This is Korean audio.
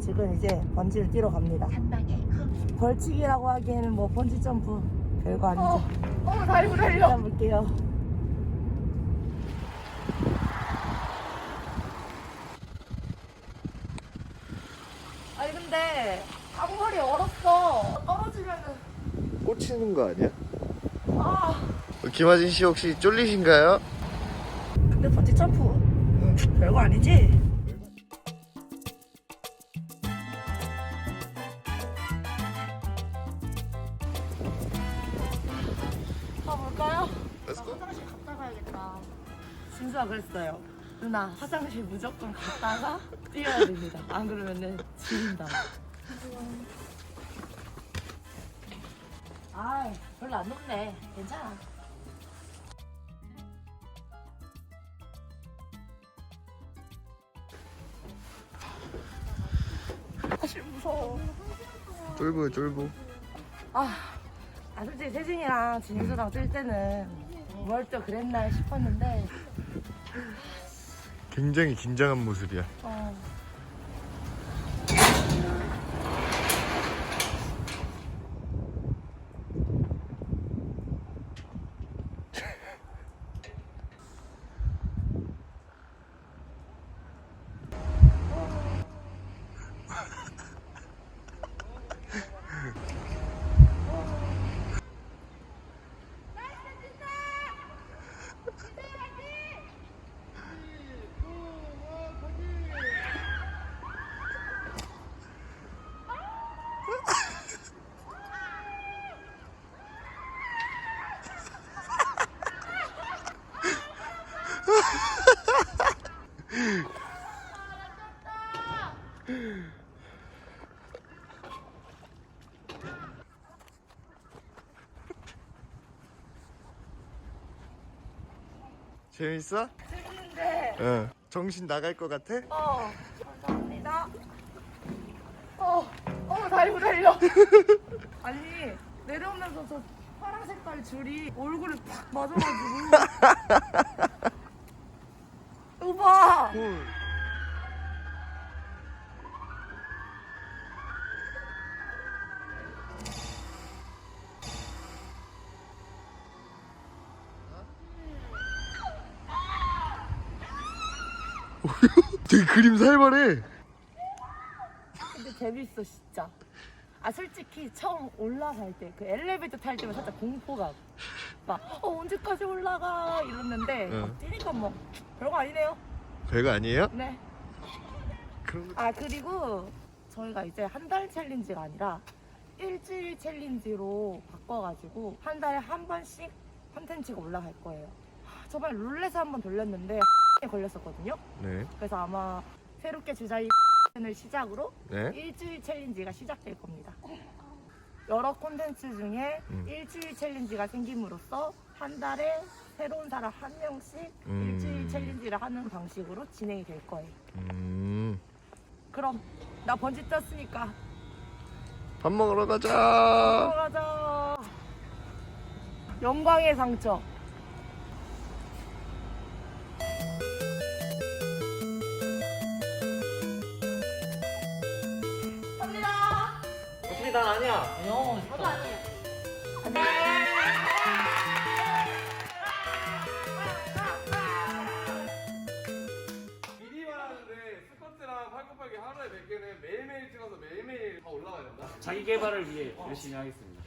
지금 이제 번지를 뛰러 갑니다. 벌칙이라고 하기에는 뭐 번지 점프 별거 아니죠. 어, 다리 달려. 일단 볼게요. 아니 근데 앞머리 얼었어. 떨어지면은 꽂히는 거 아니야? 아 김하진 씨 혹시 쫄리신가요? 근데 번지 점프 응, 별거 아니지? 가볼까요? 렛츠고 화장실 갔다 가야겠다. 진수가 그랬어요. 누나 화장실 무조건 갔다가 뛰어야 됩니다. 안 그러면은 지린다. 아 별로 안 높네. 괜찮아. 사실 무서워. 쫄보 쫄보 아, 아 솔직히 세진이랑 진수랑 뛸 때는 뭘 또 그랬나 싶었는데 굉장히 긴장한 모습이야 어. 재밌어? 세진인데 응 정신 나갈 것 같아? 어 감사합니다. 어, 어 다리 달려. 아니 내려오면서 저 파란 색깔 줄이 얼굴에 팍 맞아가지고 오빠 헐 되게 그림 살벌해. 근데 재밌어 진짜. 아 솔직히 처음 올라갈 때 그 엘리베이터 탈 때만 살짝 공포가 막 어, 언제까지 올라가? 이랬는데. 막 뛰니까 뭐 별거 아니네요 별거 아니에요? 네. 그럼 아 그리고 저희가 이제 한 달 챌린지가 아니라 일주일 챌린지로 바꿔가지고 한 달에 한 번씩 컨텐츠가 올라갈 거예요. 하, 저번에 룰렛을 한번 돌렸는데 에 걸렸었거든요. 네 그래서 아마 새롭게 주자이 을 시작으로 네. 일주일 챌린지가 시작될 겁니다. 여러 콘텐츠 중에 음. 일주일 챌린지가 생김으로써 한 달에 새로운 사람 한 명씩 음. 일주일 챌린지를 하는 방식으로 진행이 될 거예요. 음, 그럼 나 번지 떴으니까 밥 먹으러 가자 들어가자. 영광의 상처. 갑니다. 난 아니야. 형, 저도 아니에요. 하루에 몇 개는 매일매일 찍어서 매일매일 다 올라가야 된다. 자기 개발을 위해 열심히 하겠습니다.